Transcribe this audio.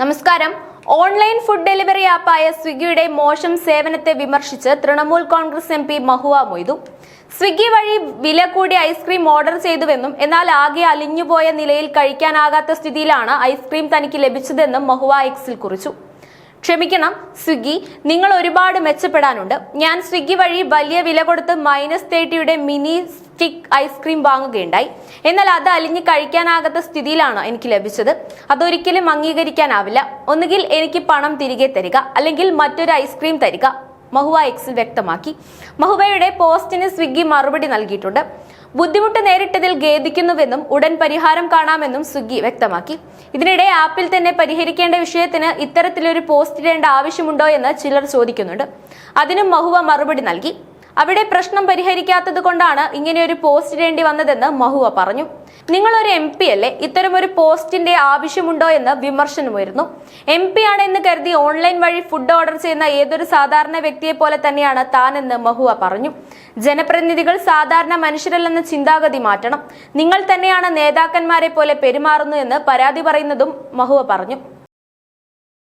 നമസ്കാരം. Online food delivery ആപ്പായ സ്വിഗ്ഗിയുടെ മോശം സേവനത്തെ വിമർശിച്ച് Trinamool Congress M P Mahua Moitra. Swiggy വഴി വില കൂടി ഐസ്ക്രീം ഓർഡർ ചെയ്തുവെന്നും എന്നാൽ ആകെ അലിഞ്ഞുപോയ നിലയിൽ കഴിക്കാനാകാത്ത സ്ഥിതിയിലാണ് ഐസ്ക്രീം തനിക്ക് ലഭിച്ചതെന്നും മഹുവ എക്സിൽ കുറിച്ചു. ക്ഷമിക്കണം സ്വിഗ്ഗി നിങ്ങൾ ഒരുപാട് മെച്ചപ്പെടാനുണ്ട്. ഞാൻ സ്വിഗ്ഗി വഴി വലിയ വില കൊടുത്ത് മൈനസ് തേർട്ടിയുടെ മിനി സ്റ്റിക്ക് ഐസ്ക്രീം വാങ്ങുകയുണ്ടായി. എന്നാൽ അത് അലിഞ്ഞ് കഴിക്കാനാകാത്ത സ്ഥിതിയിലാണ് എനിക്ക് ലഭിച്ചത്? അതൊരിക്കലും അംഗീകരിക്കാനാവില്ല. ഒന്നുകിൽ എനിക്ക് പണം തിരികെ തരിക അല്ലെങ്കിൽ മറ്റൊരു ഐസ്ക്രീം തരിക. മഹുവ എക്സിൽ വ്യക്തമാക്കി. മഹുവയുടെ പോസ്റ്റിന് സ്വിഗ്ഗി മറുപടി നൽകിയിട്ടുണ്ട്. ബുദ്ധിമുട്ട് നേരിട്ടതിൽ ഖേദിക്കുന്നുവെന്നും ഉടൻ പരിഹാരം കാണാമെന്നും സ്വിഗ്ഗി വ്യക്തമാക്കി. ഇതിനിടെ ആപ്പിൽ തന്നെ പരിഹരിക്കേണ്ട വിഷയത്തിന് ഇത്തരത്തിലൊരു പോസ്റ്റ് ഇടേണ്ട ആവശ്യമുണ്ടോ എന്ന് ചിലർ ചോദിക്കുന്നുണ്ട്. അതിനും മഹുവ മറുപടി നൽകി. അവിടെ പ്രശ്നം പരിഹരിക്കാത്തത് കൊണ്ടാണ് ഇങ്ങനെയൊരു പോസ്റ്റ് ഇടേണ്ടി വന്നതെന്ന് മഹുവ പറഞ്ഞു. നിങ്ങൾ ഒരു എം പി അല്ലേ? ഇത്തരം ഒരു പോസ്റ്റിന്റെ ആവശ്യമുണ്ടോ എന്ന് വിമർശനമുയർന്നു എം പി ആണെന്ന് കരുതി ഓൺലൈൻ വഴി ഫുഡ് ഓർഡർ ചെയ്യുന്ന ഏതൊരു സാധാരണ വ്യക്തിയെ പോലെ തന്നെയാണ് താനെന്ന് മഹുവ പറഞ്ഞു. ജനപ്രതിനിധികൾ സാധാരണ മനുഷ്യരല്ലെന്ന ചിന്താഗതി മാറ്റണം. നിങ്ങൾ തന്നെയാണ് നേതാക്കന്മാരെ പോലെ പെരുമാറുന്നു എന്ന് പരാതി പറയുന്നതും മഹുവ പറഞ്ഞു.